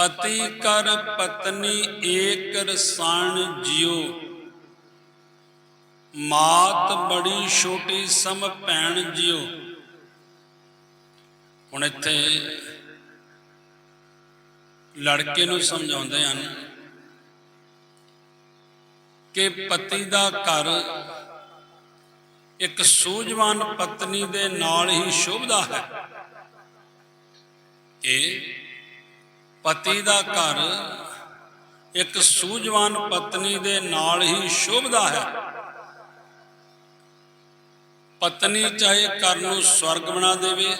ਪਤੀ ਕਰ ਪਤਨੀ ਏਕ ਰਸਾਣ ਜਿਉ। ਮਾਤ ਬੜੀ ਛੋਟੀ ਸਮ ਭੈਣ ਜਿਉ। ਹੁਣ ਇੱਥੇ ਲੜਕੇ ਨੂੰ ਸਮਝਾਉਂਦੇ ਹਨ ਕਿ ਪਤੀ ਦਾ ਘਰ ਇੱਕ ਸੂਝਵਾਨ ਪਤਨੀ ਦੇ ਨਾਲ ਹੀ ਸ਼ੋਭਦਾ ਹੈ। ਇਹ ਪਤੀ ਦਾ ਘਰ ਇੱਕ ਸੂਝਵਾਨ ਪਤਨੀ ਦੇ ਨਾਲ ਹੀ ਸ਼ੋਭਦਾ ਹੈ। ਪਤਨੀ ਚਾਹੇ ਘਰ ਨੂੰ ਸਵਰਗ ਬਣਾ ਦੇਵੇ,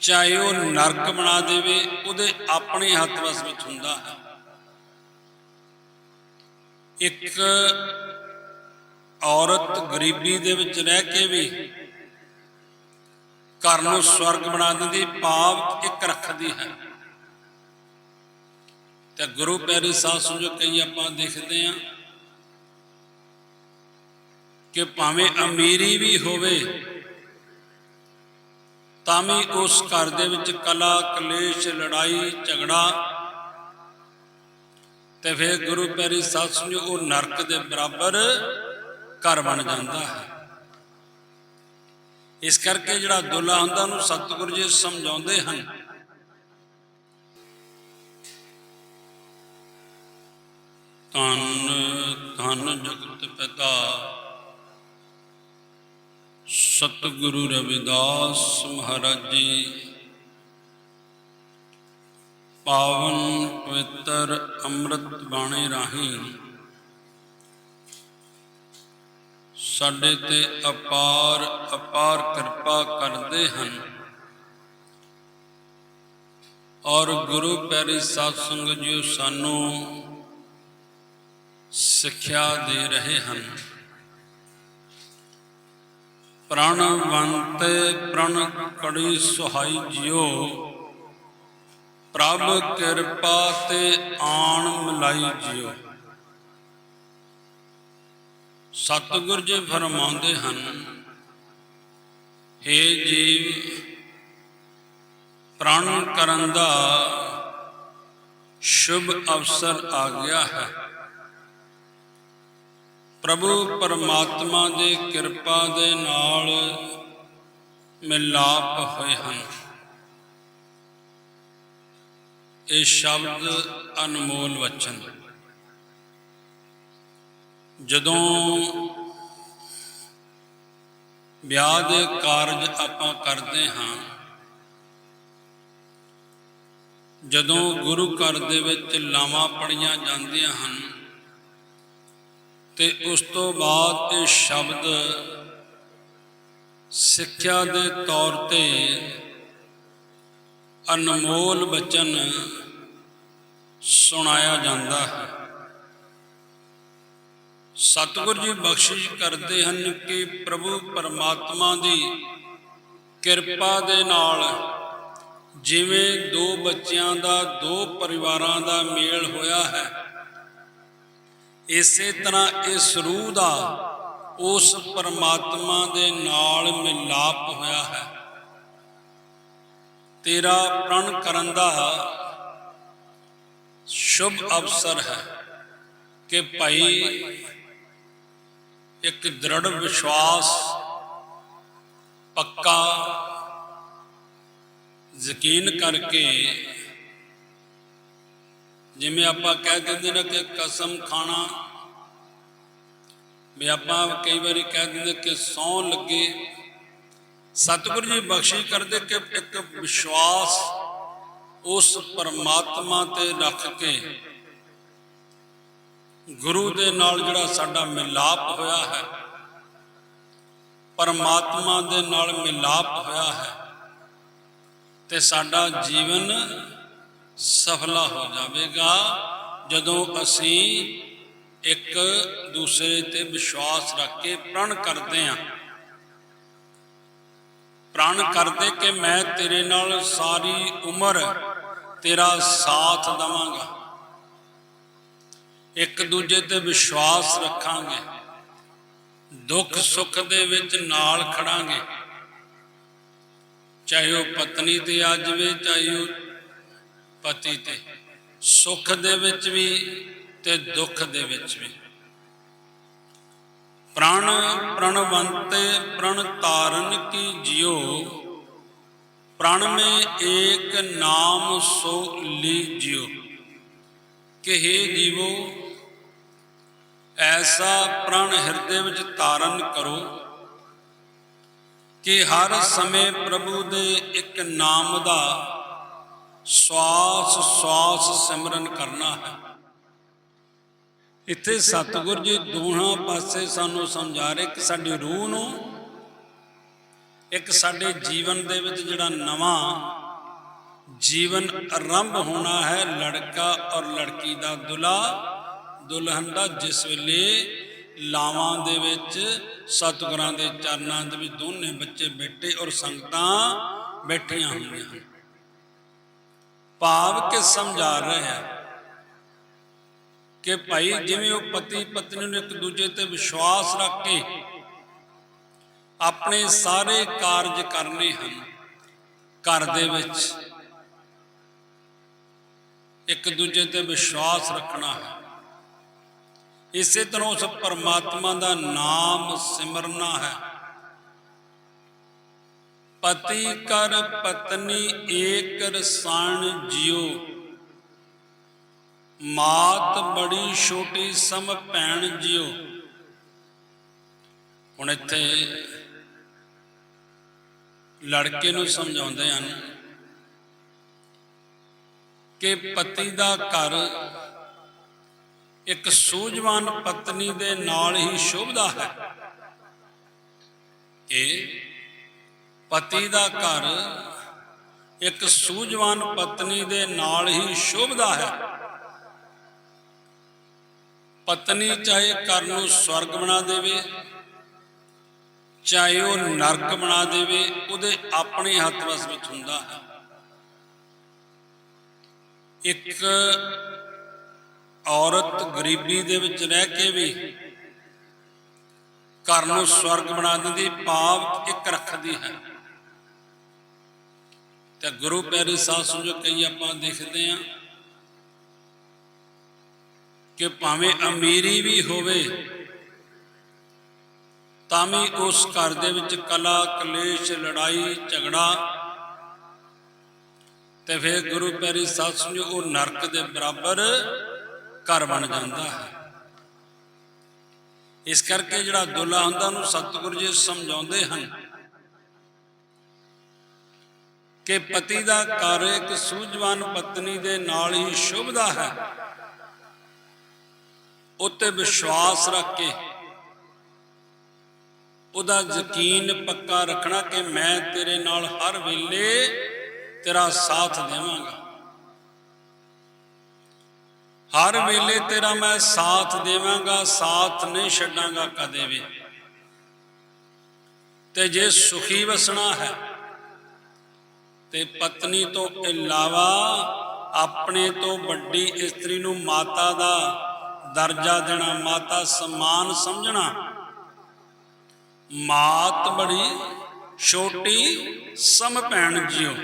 ਚਾਹੇ ਉਹ ਨਰਕ ਬਣਾ ਦੇਵੇ, ਉਹਦੇ ਆਪਣੇ ਹੱਥ ਵਸ ਵਿੱਚ ਹੁੰਦਾ ਹੈ। ਇੱਕ ਔਰਤ ਗਰੀਬੀ ਦੇ ਵਿੱਚ ਰਹਿ ਕੇ ਵੀ ਘਰ ਨੂੰ ਸਵਰਗ ਬਣਾ ਦਿੰਦੀ ਭਾਵ ਇੱਕ ਰੱਖਦੀ ਹੈ। ਤੇ ਗੁਰੂ ਪੈਰੀ ਸਾਧ ਸੰਗੋ ਕਈ ਆਪਾਂ ਦੇਖਦੇ ਆ ਕਿ ਭਾਵੇਂ ਅਮੀਰੀ ਵੀ ਹੋਵੇ, ਤਾਂ ਵੀ ਉਸ ਘਰ ਦੇ ਵਿੱਚ ਕਲਾ, ਕਲੇਸ਼, ਲੜਾਈ, ਝਗੜਾ ਤੇ ਫਿਰ ਗੁਰੂ ਪੈਰੀ ਸਾਧ ਸੰਗੋ ਉਹ ਨਰਕ ਦੇ ਬਰਾਬਰ ਘਰ ਬਣ ਜਾਂਦਾ ਹੈ। ਇਸ ਕਰਕੇ ਜਿਹੜਾ ਦੁੱਲਾ ਹੁੰਦਾ ਉਹਨੂੰ ਸਤਿਗੁਰੂ ਜੀ ਸਮਝਾਉਂਦੇ ਹਨ ਤਨ ਤਨ ਜਗਤ ਪਿਤਾ। ਸਤਿਗੁਰੂ ਰਵਿਦਾਸ ਮਹਾਰਾਜ ਜੀ, ਪਾਵਨ ਪਵਿੱਤਰ ਅੰਮ੍ਰਿਤ ਬਾਣੇ ਰਾਹੀਂ ਸਾਡੇ ਤੇ ਅਪਾਰ ਅਪਾਰ ਕਿਰਪਾ ਕਰਦੇ ਹਨ। ਔਰ ਗੁਰੂ ਪਿਆਰੀ ਸਾਧ ਸੰਗਤ ਜੀ ਸਾਨੂੰ ਸਿੱਖਿਆ ਦੇ ਰਹੇ ਹਨ। ਪ੍ਰਣਵੰਤ ਪ੍ਰਣ ਕੜੀ ਸੁਹਾਈ ਜਿਉ, ਪ੍ਰਭ ਕਿਰਪਾ ਤੇ ਆਣ ਮਲਾਈ ਜਿਉ। ਸਤਿਗੁਰ ਜੀ ਫਰਮਾਉਂਦੇ ਹਨ हे ਜੀਵ, ਪ੍ਰਣ ਕਰਨ ਦਾ ਸ਼ੁਭ ਅਵਸਰ ਆ ਗਿਆ ਹੈ। ਪ੍ਰਭੂ ਪਰਮਾਤਮਾ ਦੀ ਕਿਰਪਾ ਦੇ ਨਾਲ ਮਿਲਾਪ ਹੋਏ ਹਨ। ਇਹ ਸ਼ਬਦ ਅਨਮੋਲ ਵਚਨ। ਜਦੋਂ ਵਿਆਹ ਦੇ ਕਾਰਜ ਆਪਾਂ ਕਰਦੇ ਹਾਂ, ਜਦੋਂ ਗੁਰੂ ਘਰ ਦੇ ਵਿੱਚ ਲਾਵਾਂ ਪੜੀਆਂ ਜਾਂਦੀਆਂ ਹਨ ਤੇ ਉਸ ਤੋਂ ਬਾਅਦ ਇਹ ਸ਼ਬਦ ਸਿੱਖਿਆ ਦੇ ਤੌਰ ਤੇ ਅਨਮੋਲ ਬਚਨ ਸੁਣਾਇਆ ਜਾਂਦਾ ਹੈ। ਸਤਿਗੁਰ ਜੀ ਬਖਸ਼ਿਸ਼ ਕਰਦੇ ਹਨ ਕਿ ਪ੍ਰਭੂ ਪਰਮਾਤਮਾ ਦੀ ਕਿਰਪਾ ਦੇ ਨਾਲ ਜਿਵੇਂ ਦੋ ਬੱਚਿਆਂ ਦਾ, ਦੋ ਪਰਿਵਾਰਾਂ ਦਾ ਮੇਲ ਹੋਇਆ ਹੈ ਇਸੇ ਤਰ੍ਹਾਂ ਇਸ ਰੂਹ ਦਾ ਉਸ ਪਰਮਾਤਮਾ ਦੇ ਨਾਲ ਮਿਲਾਪ ਹੋਇਆ ਹੈ। ਤੇਰਾ ਪ੍ਰਣ ਕਰਨ ਦਾ ਸ਼ੁਭ ਅਵਸਰ ਹੈ ਕਿ ਭਾਈ ਇੱਕ ਦ੍ਰਿੜ ਵਿਸ਼ਵਾਸ, ਪੱਕਾ ਯਕੀਨ ਕਰਕੇ ਜਿਵੇਂ ਆਪਾਂ ਕਹਿ ਦਿੰਦੇ ਨੇ ਕਿ ਕਸਮ ਖਾਣਾ, ਵੀ ਆਪਾਂ ਕਈ ਵਾਰੀ ਕਹਿ ਦਿੰਦੇ ਕਿ ਸੌਂ ਲੱਗੇ। ਸਤਿਗੁਰੂ ਜੀ ਬਖਸ਼ਿਸ਼ ਕਰਦੇ ਕਿ ਇੱਕ ਵਿਸ਼ਵਾਸ ਉਸ ਪਰਮਾਤਮਾ ਤੇ ਰੱਖ ਕੇ ਗੁਰੂ ਦੇ ਨਾਲ ਜਿਹੜਾ ਸਾਡਾ ਮਿਲਾਪ ਹੋਇਆ ਹੈ, ਪਰਮਾਤਮਾ ਦੇ ਨਾਲ ਮਿਲਾਪ ਹੋਇਆ ਹੈ ਤੇ ਸਾਡਾ ਜੀਵਨ ਸਫਲਾ ਹੋ ਜਾਵੇਗਾ। ਜਦੋਂ ਅਸੀਂ ਇੱਕ ਦੂਸਰੇ ਤੇ ਵਿਸ਼ਵਾਸ ਰੱਖ ਕੇ ਪ੍ਰਣ ਕਰਦੇ ਹਾਂ। ਪ੍ਰਣ ਕਰਦੇ ਕਿ ਮੈਂ ਤੇਰੇ ਨਾਲ ਸਾਰੀ ਉਮਰ ਤੇਰਾ ਸਾਥ ਦਵਾਂਗਾ। ਇੱਕ ਦੂਜੇ ਤੇ ਵਿਸ਼ਵਾਸ ਰੱਖਾਂਗੇ। ਦੁੱਖ ਸੁੱਖ ਦੇ ਵਿੱਚ ਨਾਲ ਖੜਾਂਗੇ। ਚਾਹੇ ਉਹ ਪਤਨੀ ਤੇ ਆ ਜਾਵੇ, ਚਾਹੇ ਉਹ ਪਤੀ ਤੇ, ਸੁੱਖ ਦੇ ਵਿੱਚ ਵੀ ਤੇ ਦੁੱਖ ਦੇ ਵਿੱਚ ਵੀ। ਪ੍ਰਣ ਪ੍ਰਣਵੰਤੇ ਪ੍ਰਣ ਤਾਰਨ ਕੀ ਜਿਉ, ਪ੍ਰਣ ਮੇ ਏਕ ਨਾਮ ਸੋ ਲੀਜਿਓ ਕਿ हे ਜੀਵੋ, ਐਸਾ ਪ੍ਰਣ ਹਿਰਦੇ ਵਿੱਚ ਤਾਰਨ ਕਰੋ ਕਿ ਹਰ ਸਮੇਂ ਪ੍ਰਭੂ ਦੇ ਇੱਕ ਨਾਮ ਦਾ ਸਵਾਸ ਸਵਾਸ ਸਿਮਰਨ ਕਰਨਾ ਹੈ। ਇੱਥੇ ਸਤਿਗੁਰ ਜੀ ਦੋਹਾਂ ਪਾਸੇ ਸਾਨੂੰ ਸਮਝਾ ਰਹੇ ਕਿ ਸਾਡੀ ਰੂਹ ਨੂੰ, ਇੱਕ ਸਾਡੇ ਜੀਵਨ ਦੇ ਵਿੱਚ ਜਿਹੜਾ ਨਵਾਂ ਜੀਵਨ ਆਰੰਭ ਹੋਣਾ ਹੈ, ਲੜਕਾ ਔਰ ਲੜਕੀ ਦਾ ਦੁਲਾ ਦੁਲਹਨ ਦਾ ਜਿਸ ਵੇਲੇ ਲਾਵਾਂ ਦੇ ਵਿੱਚ, ਸਤਿਗੁਰਾਂ ਦੇ ਚਰਨਾਂ ਦੇ ਵਿੱਚ ਦੋਨੇ ਬੱਚੇ ਬੈਠੇ ਔਰ ਸੰਗਤਾਂ ਬੈਠੀਆਂ ਹੁੰਦੀਆਂ ਹਨ ਭਾਵ ਕਿ ਸਮਝਾ ਰਹੇ ਹੈ ਕਿ ਭਾਈ ਜਿਵੇਂ ਉਹ ਪਤੀ ਪਤਨੀ ਨੂੰ ਇੱਕ ਦੂਜੇ ਤੇ ਵਿਸ਼ਵਾਸ ਰੱਖ ਕੇ ਆਪਣੇ ਸਾਰੇ ਕਾਰਜ ਕਰਨੇ ਹਨ, ਘਰ ਦੇ ਵਿੱਚ ਇੱਕ ਦੂਜੇ ਤੇ ਵਿਸ਼ਵਾਸ ਰੱਖਣਾ ਹੈ। ਇਸੇ ਤਰ੍ਹਾਂ ਉਸ ਪਰਮਾਤਮਾ ਦਾ ਨਾਮ ਸਿਮਰਨਾ ਹੈ। ਪਤੀ ਕਰ ਪਤਨੀ ਏਕ ਰਸਾਣ ਜਿਉ। ਮਾਤ ਬੜੀ ਛੋਟੀ ਸਮ ਭੈਣ ਜਿਉ। ਹੁਣ ਇੱਥੇ ਲੜਕੇ ਨੂੰ ਸਮਝਾਉਂਦੇ ਹਨ ਕਿ ਪਤੀ ਦਾ ਘਰ ਇੱਕ ਸੂਝਵਾਨ ਪਤਨੀ ਦੇ ਨਾਲ ਹੀ ਸ਼ੋਭਦਾ ਹੈ। ਕਿ ਪਤੀ ਦਾ ਘਰ ਇੱਕ ਸੂਝਵਾਨ ਪਤਨੀ ਦੇ ਨਾਲ ਹੀ ਸ਼ੋਭਦਾ ਹੈ। ਪਤਨੀ ਚਾਹੇ ਘਰ ਨੂੰ ਸਵਰਗ ਬਣਾ ਦੇਵੇ, ਚਾਹੇ ਉਹ ਨਰਕ ਬਣਾ ਦੇਵੇ, ਉਹਦੇ ਆਪਣੇ ਹੱਥ ਵਸ ਵਿੱਚ ਹੁੰਦਾ ਹੈ। ਇੱਕ ਔਰਤ ਗਰੀਬੀ ਦੇ ਵਿੱਚ ਰਹਿ ਕੇ ਵੀ ਘਰ ਨੂੰ ਸਵਰਗ ਬਣਾ ਦਿੰਦੀ, ਭਾਵ ਇੱਕ ਰੱਖਦੀ ਹੈ। ਤੇ ਗੁਰੂ ਪੈਰੀ ਸਾਧ ਸੰਗਤ ਕਈ ਆਪਾਂ ਦੇਖਦੇ ਆ ਕਿ ਭਾਵੇਂ ਅਮੀਰੀ ਵੀ ਹੋਵੇ, ਤਾਂ ਵੀ ਉਸ ਘਰ ਦੇ ਵਿੱਚ ਕਲਾ, ਕਲੇਸ਼, ਲੜਾਈ, ਝਗੜਾ ਤੇ ਫਿਰ ਗੁਰੂ ਪਿਆਰੀ ਸਾਧ ਜੋ ਉਹ ਨਰਕ ਦੇ ਬਰਾਬਰ ਘਰ ਬਣ ਜਾਂਦਾ ਹੈ। ਇਸ ਕਰਕੇ ਜਿਹੜਾ ਦੁੱਲਾ ਹੁੰਦਾ ਉਹਨੂੰ ਸਤਿਗੁਰੂ ਜੀ ਸਮਝਾਉਂਦੇ ਹਨ ਕਿ ਪਤੀ ਦਾ ਘਰ ਇੱਕ ਸੂਝਵਾਨ ਪਤਨੀ ਦੇ ਨਾਲ ਹੀ ਸ਼ੁਭਦਾ ਹੈ। ਉੱਤੇ ਵਿਸ਼ਵਾਸ ਰੱਖ ਕੇ ਉਹਦਾ ਯਕੀਨ ਪੱਕਾ ਰੱਖਣਾ ਕਿ ਮੈਂ ਤੇਰੇ ਨਾਲ ਹਰ ਵੇਲੇ ਤੇਰਾ ਸਾਥ ਦੇਵਾਂਗਾ। ਹਰ ਵੇਲੇ ਤੇਰਾ ਮੈਂ ਸਾਥ ਦੇਵਾਂਗਾ, ਸਾਥ ਨਹੀਂ ਛੱਡਾਂਗਾ ਕਦੇ ਵੀ। ਤੇ ਜੇ ਸੁਖੀ ਵਸਣਾ ਹੈ ਤੇ ਪਤਨੀ ਤੋਂ ਇਲਾਵਾ ਆਪਣੇ ਤੋਂ ਵੱਡੀ ਇਸਤਰੀ ਨੂੰ ਮਾਤਾ ਦਾ ਦਰਜਾ ਦੇਣਾ, ਮਾਤਾ ਸਮਾਨ ਸਮਝਣਾ। ਮਾਤ ਬੜੀ ਛੋਟੀ ਸਮ ਭੈਣ ਜਿਉ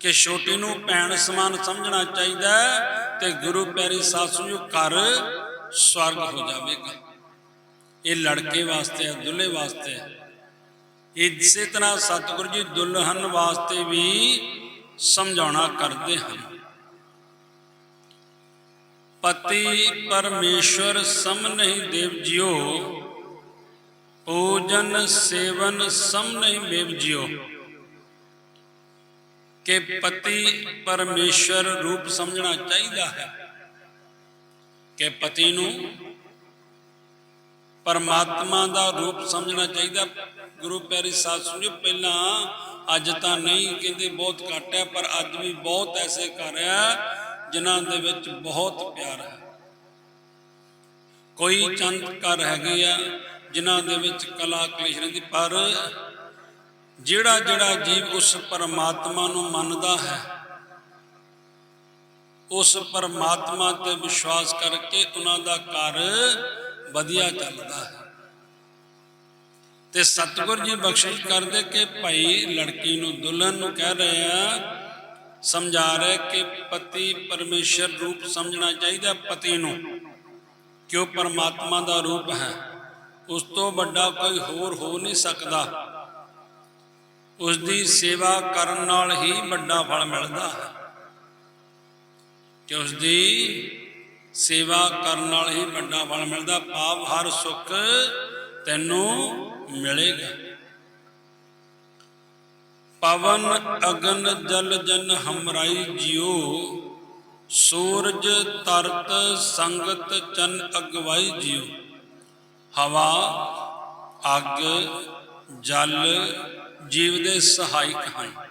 ਕਿ ਛੋਟੀ ਨੂੰ ਭੈਣ ਸਮਾਨ ਸਮਝਣਾ ਚਾਹੀਦਾ ਤੇ ਗੁਰੂ ਪਿਆਰੀ ਸਾਸੂ ਜੀ ਘਰ ਸਵਰਗ ਹੋ ਜਾਵੇਗਾ। ਇਹ ਲੜਕੇ ਵਾਸਤੇ ਹੈ, ਦੁੱਲੇ ਵਾਸਤੇ ਹੈ। ਇਸੇ ਤਰ੍ਹਾਂ ਸਤਿਗੁਰੂ ਜੀ ਦੁਲਹਨ ਵਾਸਤੇ ਵੀ ਸਮਝਾਉਣਾ ਕਰਦੇ ਹਨ। ਪਤੀ ਪਰਮੇਸ਼ਵਰ ਸਮ ਨਹੀਂ ਦੇਵ ਜਿਓ ਪੂਜਨ ਸੇਵਨ ਸਮ ਨਹੀਂ ਮੇਵ ਜਿਓ ਕਿ ਪਤੀ ਪਰਮੇਸ਼ਰ ਰੂਪ ਸਮਝਣਾ ਚਾਹੀਦਾ ਹੈ। ਕਿ ਪਤੀ ਨੂੰ ਪਰਮਾਤਮਾ ਦਾ ਰੂਪ ਸਮਝਣਾ ਚਾਹੀਦਾ। ਗੁਰੂ ਪਿਆਰੀ ਸਾਧ ਸੁਣਿਓ, ਪਹਿਲਾਂ ਅੱਜ ਤਾਂ ਨਹੀਂ, ਕਹਿੰਦੇ ਬਹੁਤ ਘੱਟ ਹੈ, ਪਰ ਅੱਜ ਵੀ ਬਹੁਤ ਐਸੇ ਘਰ ਹੈ, ਜਿਨ੍ਹਾਂ ਦੇ ਵਿੱਚ ਬਹੁਤ ਪਿਆਰ ਹੈ। ਕੋਈ ਚੰਦ ਘਰ ਹੈਗੇ ਆ, ਜਿਨ੍ਹਾਂ ਦੇ ਵਿੱਚ ਕਲਾ ਕਲੇਸ਼ ਰਹਿੰਦੀ, ਪਰ ਜਿਹੜਾ ਜਿਹੜਾ ਜੀਵ ਉਸ ਪਰਮਾਤਮਾ ਨੂੰ ਮੰਨਦਾ ਹੈ, ਉਸ ਪਰਮਾਤਮਾ ਤੇ ਵਿਸ਼ਵਾਸ ਕਰਕੇ ਉਹਨਾਂ ਦਾ ਘਰ ਵਧੀਆ ਚੱਲਦਾ। ਹੈ ਤੇ ਸਤਿਗੁਰ ਜੀ ਬਖਸ਼ਿਸ਼ ਕਰਦੇ ਕਿ ਭਾਈ ਲੜਕੀ ਨੂੰ ਦੁਲਹਨ ਨੂੰ ਕਹਿ ਰਹੇ ਸਮਝਾ ਰਿਹਾ ਕਿ ਪਤੀ ਪਰਮੇਸ਼ਰ ਰੂਪ ਸਮਝਣਾ ਚਾਹੀਦਾ ਪਤੀ ਨੂੰ ਕਿ ਉਹ ਪਰਮਾਤਮਾ ਦਾ ਰੂਪ ਹੈ। ਉਸ ਤੋਂ ਵੱਡਾ ਕੋਈ ਹੋਰ ਹੋ ਨਹੀਂ ਸਕਦਾ। ਉਸ ਦੀ ਸੇਵਾ ਕਰਨ ਨਾਲ ਹੀ ਵੱਡਾ ਫਲ ਮਿਲਦਾ ਹੈ। ਕਿ ਉਸ ਦੀ ਸੇਵਾ ਕਰਨ ਨਾਲ ਹੀ ਵੱਡਾ ਫਲ ਮਿਲਦਾ, ਪਾਪ ਹਰ ਸੁੱਖ ਤੈਨੂੰ ਮਿਲੇਗਾ। ਪਵਨ ਅਗਨ ਜਲ ਜਨ ਹਮਰਾਈ ਜਿਉ, ਸੂਰਜ ਤਰਤ ਸੰਗਤ ਚਨ ਅਗਵਾਈ ਜਿਉ। ਹਵਾ, ਅੱਗ, ਜਲ ਜੀਵ ਦੇ ਸਹਾਇਕ ਹਨ।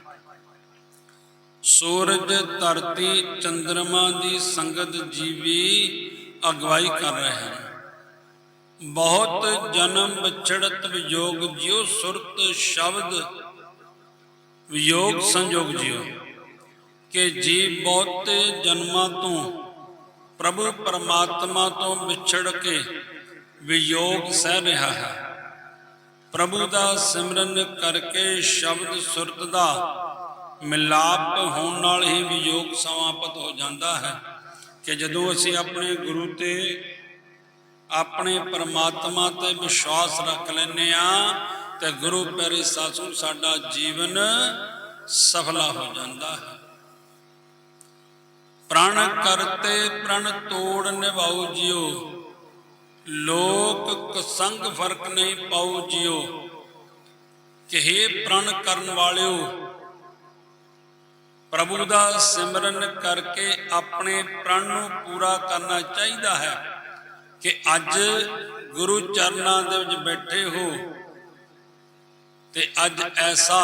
ਸੂਰਜ, ਧਰਤੀ ਚੰ드ਰਮਾ ਦੀ ਸੰਗਤ ਜੀਵੀ ਅਗਵਾਈ ਕਰ ਰਹੇ ਹਨ। ਬਹੁਤ ਜਨਮ ਵਿਛੜਤ ਵਿਯੋਗ ਜਿਉ, ਸੁਰਤ ਸ਼ਬਦ ਵਿਯੋਗ ਸੰਜੋਗ ਜਿਉ, ਕਿ ਜੀਵ ਬਹੁਤੇ ਜਨਮਾਂ ਤੋਂ, ਪ੍ਰਭੂ ਪਰਮਾਤਮਾ ਤੋਂ ਵਿਛੜ ਕੇ ਵਿਯੋਗ ਸਹਿ ਰਿਹਾ ਹੈ। ਪ੍ਰਭੂ ਦਾ ਸਿਮਰਨ ਕਰਕੇ ਸ਼ਬਦ ਸੁਰਤ ਦਾ ਮਿਲਾਪ ਹੋਣ ਨਾਲ ਹੀ ਵਿਯੋਗ ਸਮਾਪਤ ਹੋ ਜਾਂਦਾ ਹੈ ਕਿ ਜਦੋਂ ਅਸੀਂ ਆਪਣੇ ਗੁਰੂ ਤੇ ਆਪਣੇ ਪਰਮਾਤਮਾ ਤੇ ਵਿਸ਼ਵਾਸ ਰੱਖ ਲੈਨੇ ਆ ਤੇ ਗੁਰੂ ਪਿਆਰੇ ਸਾਸੂ, ਸਾਡਾ ਜੀਵਨ ਸਫਲਾ ਹੋ ਜਾਂਦਾ ਹੈ। ਪ੍ਰਣ ਕਰਤੇ, ਪ੍ਰਣ ਤੋੜ ਨਿਭਾਉ ਜਿਓ। ਲੋਕ ਕਸੰਗ ਫ਼ਰਕ ਨਹੀਂ ਪਾਉ ਜਿਉ ਕਿਹੇ ਪ੍ਰਣ ਕਰਨ ਵਾਲਿਓ ਪ੍ਰਭੂ ਦਾ ਸਿਮਰਨ ਕਰਕੇ ਆਪਣੇ ਪ੍ਰਣ ਨੂੰ ਪੂਰਾ ਕਰਨਾ ਚਾਹੀਦਾ ਹੈ ਕਿ ਅੱਜ ਗੁਰੂ ਚਰਨਾਂ ਦੇ ਵਿੱਚ ਬੈਠੇ ਹੋ ਤੇ ਅੱਜ ਐਸਾ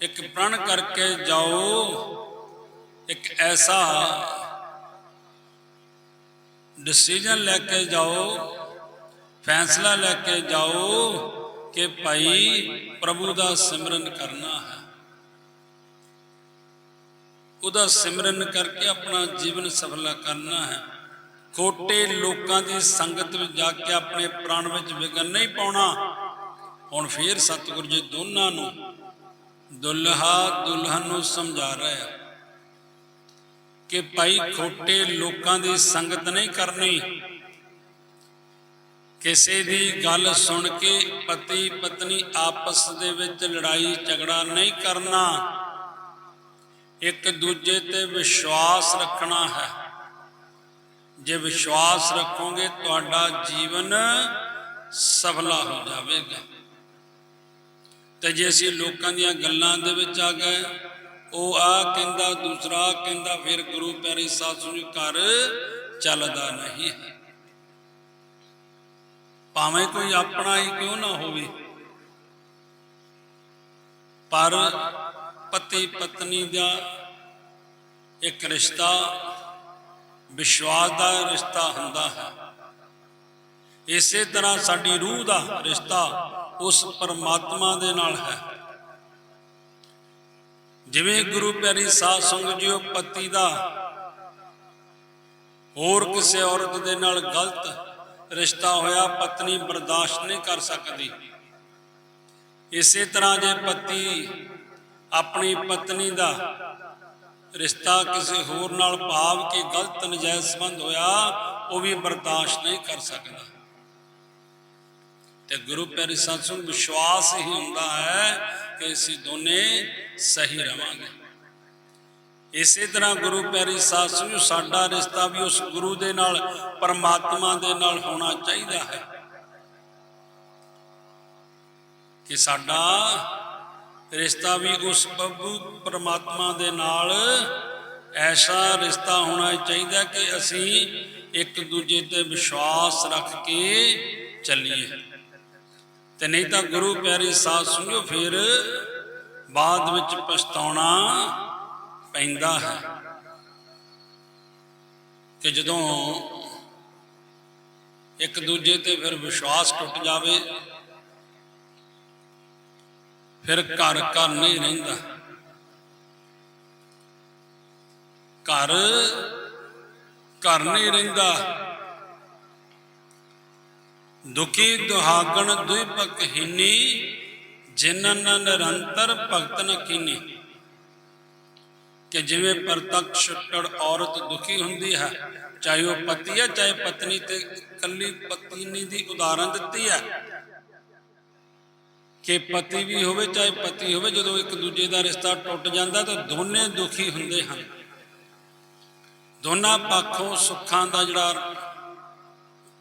ਇੱਕ ਪ੍ਰਣ ਕਰਕੇ ਜਾਓ, ਇੱਕ ਐਸਾ ਡਿਸੀਜਨ ਲੈ ਕੇ ਜਾਓ, ਫੈਸਲਾ ਲੈ ਕੇ ਜਾਓ ਕਿ ਭਾਈ ਪ੍ਰਭੂ ਦਾ ਸਿਮਰਨ ਕਰਨਾ ਹੈ। ਉਹਦਾ ਸਿਮਰਨ ਕਰਕੇ ਆਪਣਾ ਜੀਵਨ ਸਫਲਾ ਕਰਨਾ ਹੈ। ਖੋਟੇ ਲੋਕਾਂ ਦੀ ਸੰਗਤ ਵਿੱਚ ਜਾ ਕੇ ਆਪਣੇ ਪ੍ਰਾਣ ਵਿੱਚ ਵਿਗਨ ਨਹੀਂ ਪਾਉਣਾ। ਹੁਣ ਫੇਰ ਸਤਿਗੁਰੂ ਜੀ ਦੋਨਾਂ ਨੂੰ ਦੁਲਹਾ ਦੁਲਹਨ ਨੂੰ ਸਮਝਾ ਰਿਹਾ ਕਿ ਭਾਈ ਖੋਟੇ ਲੋਕਾਂ ਦੀ ਸੰਗਤ ਨਹੀਂ ਕਰਨੀ। ਕਿਸੇ ਦੀ ਗੱਲ ਸੁਣ ਕੇ ਪਤੀ ਪਤਨੀ ਆਪਸ ਦੇ ਵਿੱਚ ਲੜਾਈ ਝਗੜਾ ਨਹੀਂ ਕਰਨਾ। ਇੱਕ ਦੂਜੇ ਤੇ ਵਿਸ਼ਵਾਸ ਰੱਖਣਾ ਹੈ। ਜੇ ਵਿਸ਼ਵਾਸ ਰੱਖੋਗੇ, ਤੁਹਾਡਾ ਜੀਵਨ ਸਫਲਾ ਹੋ ਜਾਵੇਗਾ। ਤੇ ਜੇ ਅਸੀਂ ਲੋਕਾਂ ਦੀਆਂ ਗੱਲਾਂ ਦੇ ਵਿੱਚ ਆ ਗਏ, ਉਹ ਆ ਕਹਿੰਦਾ, ਦੂਸਰਾ ਕਹਿੰਦਾ, ਫਿਰ ਗੁਰੂ ਪਿਆਰੀ ਸਾਸੂ ਜੀ ਘਰ ਚੱਲਦਾ ਨਹੀਂ ਹੈ। ਭਾਵੇਂ ਕੋਈ ਆਪਣਾ ਹੀ ਕਿਉਂ ਨਾ ਹੋਵੇ, ਪਰ ਪਤੀ ਪਤਨੀ ਦਾ ਇੱਕ ਰਿਸ਼ਤਾ, ਵਿਸ਼ਵਾਸ ਦਾ ਰਿਸ਼ਤਾ ਹੁੰਦਾ ਹੈ। ਇਸੇ ਤਰ੍ਹਾਂ ਸਾਡੀ ਰੂਹ ਦਾ ਰਿਸ਼ਤਾ ਉਸ ਪਰਮਾਤਮਾ ਦੇ ਨਾਲ ਹੈ। ਜਿਵੇਂ ਗੁਰੂ ਪਿਆਰੀ ਸਾਧ ਸੰਗਤ ਉਹ ਪਤੀ ਦਾ ਹੋਰ ਕਿਸੇ ਔਰਤ ਦੇ ਨਾਲ ਗਲਤ ਰਿਸ਼ਤਾ ਹੋਇਆ, ਪਤਨੀ ਬਰਦਾਸ਼ਤ ਨਹੀਂ ਕਰ ਸਕਦੀ। ਇਸੇ ਤਰ੍ਹਾਂ ਜੇ ਪਤੀ ਆਪਣੀ ਪਤਨੀ ਦਾ ਰਿਸ਼ਤਾ ਕਿਸੇ ਹੋਰ ਨਾਲ ਭਾਵ ਕੇ ਗਲਤ ਨਜਾਇਜ਼ ਸੰਬੰਧ ਹੋਇਆ, ਉਹ ਵੀ ਬਰਦਾਸ਼ਤ ਨਹੀਂ ਕਰ ਸਕਦਾ। ਤੇ ਗੁਰੂ ਪਿਆਰੇ ਸਾਥ ਨੂੰ ਵਿਸ਼ਵਾਸ ਹੀ ਹੁੰਦਾ ਹੈ ਕਿ ਅਸੀਂ ਦੋਨੇ ਸਹੀ ਰਵਾਂਗੇ। ਇਸੇ ਤਰ੍ਹਾਂ ਗੁਰੂ ਪਿਆਰੀ ਸਾਥ ਨੂੰ ਸਾਡਾ ਰਿਸ਼ਤਾ ਵੀ ਉਸ ਗੁਰੂ ਦੇ ਨਾਲ, ਪਰਮਾਤਮਾ ਦੇ ਨਾਲ ਹੋਣਾ ਚਾਹੀਦਾ ਹੈ। ਕਿ ਸਾਡਾ ਰਿਸ਼ਤਾ ਵੀ ਉਸ ਪ੍ਰਭੂ ਪਰਮਾਤਮਾ ਦੇ ਨਾਲ। ਐਸਾ ਰਿਸ਼ਤਾ ਹੋਣਾ ਚਾਹੀਦਾ ਕਿ ਅਸੀਂ ਇੱਕ ਦੂਜੇ ਤੇ ਵਿਸ਼ਵਾਸ ਰੱਖ ਕੇ ਚੱਲੀਏ। ਤੇ ਨਹੀਂ ਤਾਂ ਗੁਰੂ ਪਿਆਰੀ ਸਾਧ ਸੁਣਿਓ, ਫਿਰ ਬਾਅਦ ਵਿੱਚ ਪਛਤਾਉਣਾ ਪੈਂਦਾ ਹੈ। ਕਿ ਜਦੋਂ ਇੱਕ ਦੂਜੇ ਤੇ ਫਿਰ ਵਿਸ਼ਵਾਸ ਟੁੱਟ ਜਾਵੇ ਫਿਰ ਘਰ ਘਰ ਨਹੀਂ ਰਹਿੰਦਾ। ਘਰ ਘਰ ਨਹੀਂ ਰਹਿੰਦਾ। ਦੁਖੀ ਦੁਹਾਗਣ ਦੁਇ ਪਕਹੀਨੀ ਜਿਨਨ ਨਿਰੰਤਰ ਭਗਤ ਨ ਕੀਨੀ। ਕਿ ਜਿਵੇਂ ਪ੍ਰਤੱਖ ਛੁੱਟੜ ਔਰਤ ਦੁਖੀ ਹੁੰਦੀ ਹੈ, ਚਾਹੇ ਉਹ ਪਤੀ ਹੈ, ਚਾਹੇ ਪਤਨੀ ਤੇ ਕੱਲੀ ਪਤਨੀ ਦੀ ਉਦਾਹਰਨ ਦਿੱਤੀ ਹੈ। ਕਿ ਪਤੀ ਵੀ ਹੋਵੇ, ਚਾਹੇ ਪਤੀ ਹੋਵੇ, ਜਦੋਂ ਇੱਕ ਦੂਜੇ ਦਾ ਰਿਸ਼ਤਾ ਟੁੱਟ ਜਾਂਦਾ ਤਾਂ ਦੋਨੇ ਦੁਖੀ ਹੁੰਦੇ ਹਨ। ਦੋਨਾਂ ਪੱਖੋਂ ਸੁੱਖਾਂ ਦਾ ਜਿਹੜਾ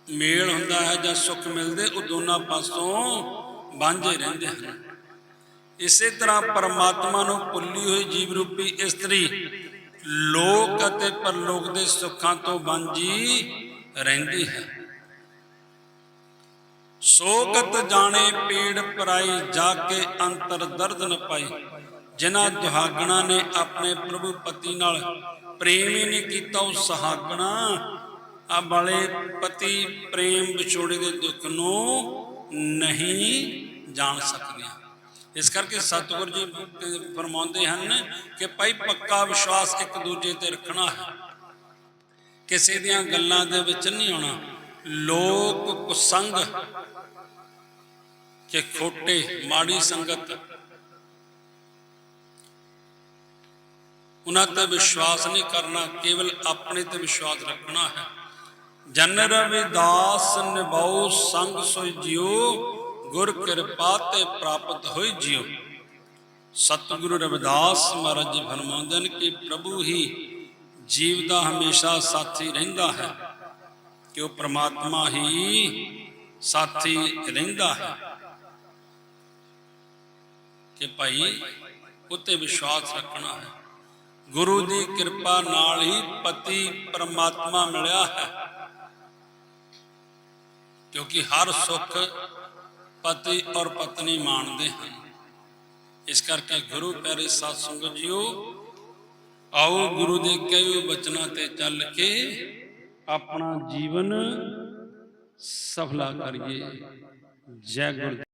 ਮੇਲ ਹੁੰਦਾ ਹੈ ਜਾਂ ਸੁੱਖ ਮਿਲਦੇ, ਉਹ ਦੋਨਾਂ ਪਾਸੋਂ ਵਾਂਝੇ ਰਹਿੰਦੇ ਹਨ। ਇਸੇ ਤਰ੍ਹਾਂ ਪਰਮਾਤਮਾ ਨੂੰ ਭੁੱਲੀ ਹੋਈ ਜੀਵ ਰੂਪੀ ਇਸਤਰੀ ਲੋਕ ਅਤੇ ਪਰਲੋਕ ਦੇ ਸੁੱਖਾਂ ਤੋਂ ਵਾਂਝੀ ਰਹਿੰਦੀ ਹੈ। ਸੋਗਤ ਜਾਣੇ ਪੀੜ ਪਰਾਈ ਜਾ ਕੇ ਅੰਤਰ ਦਰਦ ਨ ਪਾਈ। ਜਿਨ੍ਹਾਂ ਦੁਹਾਗਣਾ ਨੇ ਆਪਣੇ ਪ੍ਰਭੂ ਪਤੀ ਨਾਲ ਪ੍ਰੇਮ ਹੀ ਨਹੀਂ ਕੀਤਾ, ਉਹ ਸੁਹਾਗਣਾ। ਆ ਵਾਲੇ ਪਤੀ ਪ੍ਰੇਮ ਵਿਛੋੜੇ ਦੇ ਦੁੱਖ ਨੂੰ ਨਹੀਂ ਜਾਣ ਸਕਦੀਆਂ। ਇਸ ਕਰਕੇ ਸਤਿਗੁਰੂ ਜੀ ਫਰਮਾਉਂਦੇ ਹਨ ਕਿ ਭਾਈ ਪੱਕਾ ਵਿਸ਼ਵਾਸ ਇੱਕ ਦੂਜੇ ਤੇ ਰੱਖਣਾ ਹੈ। ਕਿਸੇ ਦੀਆਂ ਗੱਲਾਂ ਦੇ ਵਿੱਚ ਨਹੀਂ ਆਉਣਾ। ਲੋਕ ਕੁਸੰਗ ਕਿ ਖੋਟੇ ਮਾੜੀ ਸੰਗਤ। ਉਹਨਾਂ ਤੇ ਵਿਸ਼ਵਾਸ ਨਹੀਂ ਕਰਨਾ, ਕੇਵਲ ਆਪਣੇ ਤੇ ਵਿਸ਼ਵਾਸ ਰੱਖਣਾ ਹੈ। ਜਨ ਰਵਿਦਾਸ ਨਿਭਾਉ ਸੰਗ ਸੋਈ ਜਿਉ, ਗੁਰ ਕਿਰਪਾ ਤੇ ਪ੍ਰਾਪਤ ਹੋਈ ਜਿਉ। ਸਤਿਗੁਰੂ ਰਵਿਦਾਸ ਮਹਾਰਾਜ ਜੀ ਫਰਮਾਉਂਦੇ ਨੇ ਕਿ ਪ੍ਰਭੂ ਹੀ ਜੀਵ ਦਾ ਹਮੇਸ਼ਾ ਸਾਥੀ ਰਹਿੰਦਾ ਹੈ। ਕਿ ਉਹ ਪ੍ਰਮਾਤਮਾ ਹੀ ਸਾਥੀ ਰਹਿੰਦਾ ਹੈ। ਕਿ ਭਾਈ, ਉਤੇ ਵਿਸ਼ਵਾਸ ਰੱਖਣਾ ਹੈ। ਗੁਰੂ ਦੀ ਕਿਰਪਾ ਨਾਲ ਹੀ ਪਤੀ ਪਰਮਾਤਮਾ ਮਿਲਿਆ ਹੈ। ਕਿਉਂਕਿ ਹਰ ਸੁੱਖ ਪਤੀ ਔਰ ਪਤਨੀ ਮਾਣਦੇ ਹਨ। ਇਸ ਕਰਕੇ ਗੁਰੂ ਪਿਆਰੇ ਸਾਧ ਸੰਗਤ ਜੀਓ, ਆਓ ਗੁਰੂ ਦੇ ਕਹੇ ਬਚਨਾਂ ਤੇ ਚੱਲ ਕੇ ਆਪਣਾ ਜੀਵਨ ਸਫਲਾ ਕਰੀਏ। ਜੈ ਗੁਰੂ